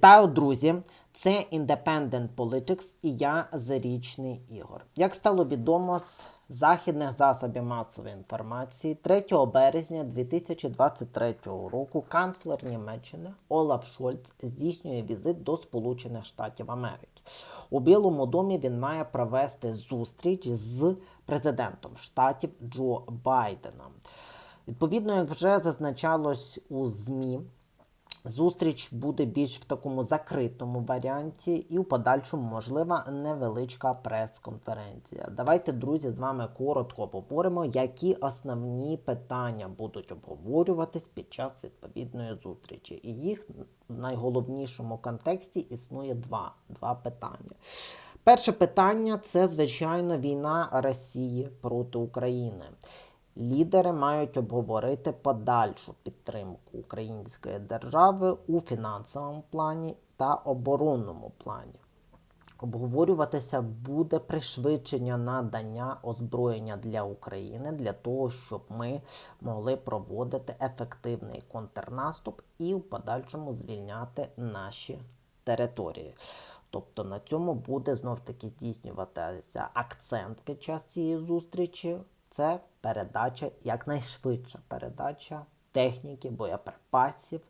Та, друзі, це Independent Politics і я Зарічний Ігор. Як стало відомо з західних засобів масової інформації, 3 березня 2023 року канцлер Німеччини Олаф Шольц здійснює візит до Сполучених Штатів Америки. У Білому домі він має провести зустріч з президентом штатів Джо Байденом. Відповідно, як вже зазначалось у ЗМІ, Зустріч буде більш в такому закритому варіанті, і у подальшому можлива невеличка прес-конференція. Давайте, друзі, з вами коротко обговоримо, які основні питання будуть обговорюватись під час відповідної зустрічі. І їх в найголовнішому контексті існує два, два питання. Перше питання це, звичайно, війна Росії проти України. Лідери мають обговорити подальшу підтримку української держави у фінансовому плані та оборонному плані. Обговорюватися буде пришвидшення надання озброєння для України для того, щоб ми могли проводити ефективний контрнаступ і в подальшому звільняти наші території. Тобто на цьому буде знов таки здійснюватися акцент під час цієї зустрічі. Це передача, якнайшвидша передача техніки, боєприпасів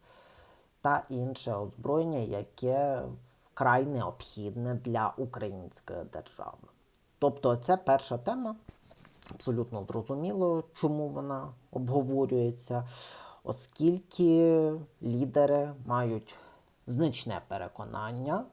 та інше озброєння, яке вкрай необхідне для української держави. Тобто, це перша тема. Абсолютно зрозуміло, чому вона обговорюється, оскільки лідери мають значне переконання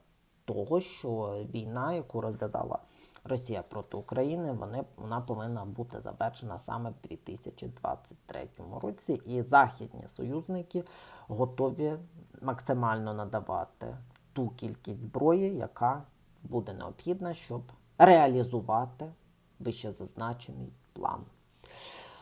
того, що війна, яку розв'язала Росія проти України, вони, вона повинна бути завершена саме в 2023 році. І західні союзники готові максимально надавати ту кількість зброї, яка буде необхідна, щоб реалізувати вище зазначений план.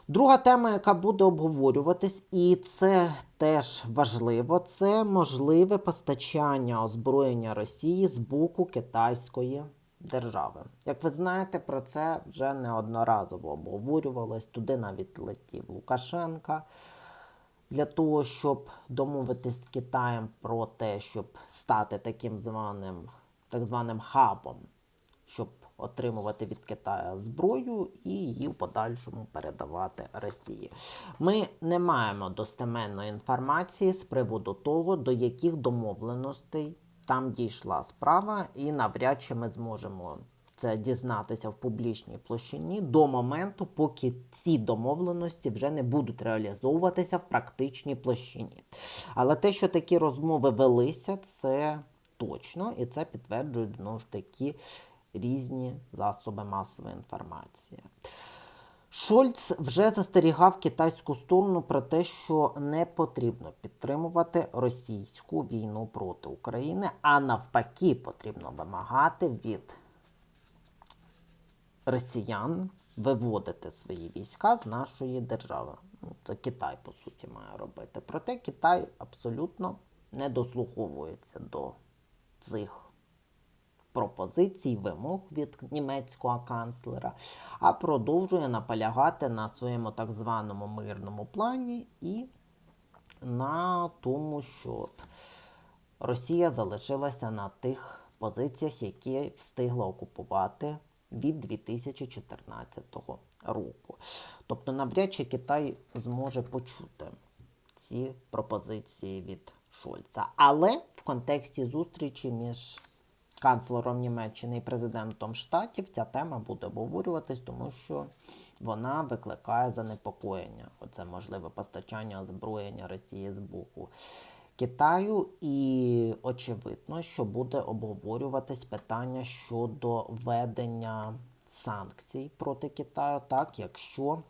Друга тема, яка буде обговорюватись, і це теж важливо, це можливе постачання озброєння Росії з боку китайської держави. Як ви знаєте, про це вже неодноразово обговорювалось. Туди навіть летів Лукашенка для того, щоб домовитись з Китаєм про те, щоб стати таким званим, так званим хабом, щоб отримувати від Китаю зброю і її в подальшому передавати Росії. Ми не маємо достеменної інформації з приводу того, до яких домовленостей там дійшла справа, і навряд чи ми зможемо це дізнатися в публічній площині до моменту, поки ці домовленості вже не будуть реалізовуватися в практичній площині. Але те, що такі розмови велися, це точно, і це підтверджують знову ж таки різні засоби масової інформації. Шольц вже застерігав китайську сторону про те, що не потрібно підтримувати російську війну проти України, а навпаки, потрібно вимагати від росіян виводити свої війська з нашої держави. Ну, Це Китай, по суті, має робити. Проте Китай абсолютно не дослуховується до цих пропозицій, вимог від німецького канцлера, а продовжує наполягати на своєму так званому мирному плані і на тому, щоб Росія залишилася на тих позиціях, які встигла окупувати від 2014 року. Тобто, навряд чи Китай зможе почути ці пропозиції від Шольца. Але в контексті зустрічі між канцлером Німеччини і президентом Штатів ця тема буде обговорюватись, тому що вона викликає занепокоєння. Оце можливе постачання озброєння Росії з боку Китаю, і очевидно, що буде обговорюватись питання щодо введення санкцій проти Китаю, так якщо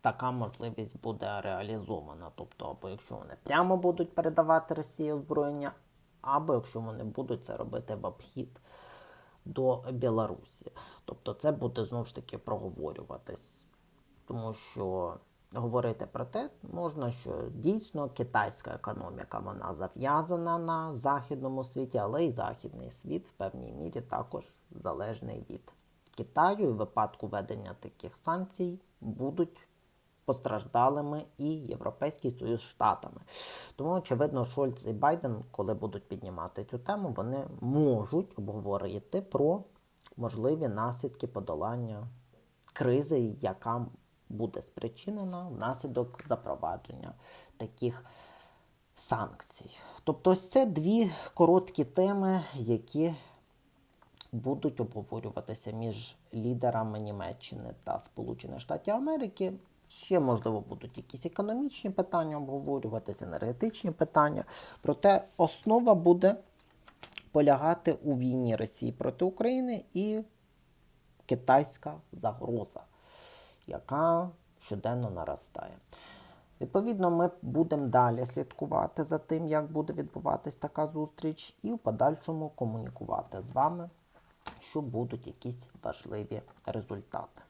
така можливість буде реалізована. Тобто, або якщо вони прямо будуть передавати Росії озброєння, або якщо вони будуть це робити в обхід до Білорусі. Тобто це буде знову ж таки проговорюватись. Тому що говорити про те можна, що дійсно китайська економіка вона зав'язана на західному світі, але й західний світ в певній мірі також залежний від Китаю. І в випадку введення таких санкцій будуть постраждалими і Європейський Союз Штатами. Тому, очевидно, Шольц і Байден, коли будуть піднімати цю тему, вони можуть обговорити про можливі наслідки подолання кризи, яка буде спричинена внаслідок запровадження таких санкцій. Тобто, це дві короткі теми, які будуть обговорюватися між лідерами Німеччини та Сполучених Штатів Америки. Ще, можливо, будуть якісь економічні питання обговорюватися, енергетичні питання. Проте основа буде полягати у війні Росії проти України і китайська загроза, яка щоденно наростає. Відповідно, ми будемо далі слідкувати за тим, як буде відбуватись така зустріч, і в подальшому комунікувати з вами, що будуть якісь важливі результати.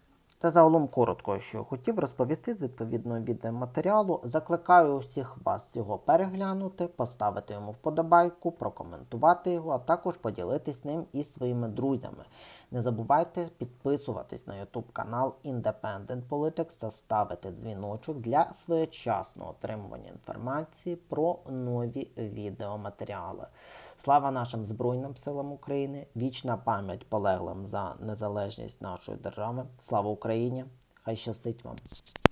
Це загалом коротко, що хотів розповісти з відповідного відеоматеріалу. Закликаю всіх вас його переглянути, поставити йому вподобайку, прокоментувати його, а також поділитись ним із своїми друзями. Не забувайте підписуватись на YouTube канал Independent Politics та ставити дзвіночок для своєчасного отримування інформації про нові відеоматеріали. Слава нашим Збройним силам України! Вічна пам'ять полеглим за незалежність нашої держави. Слава Україні! Хай щастить вам!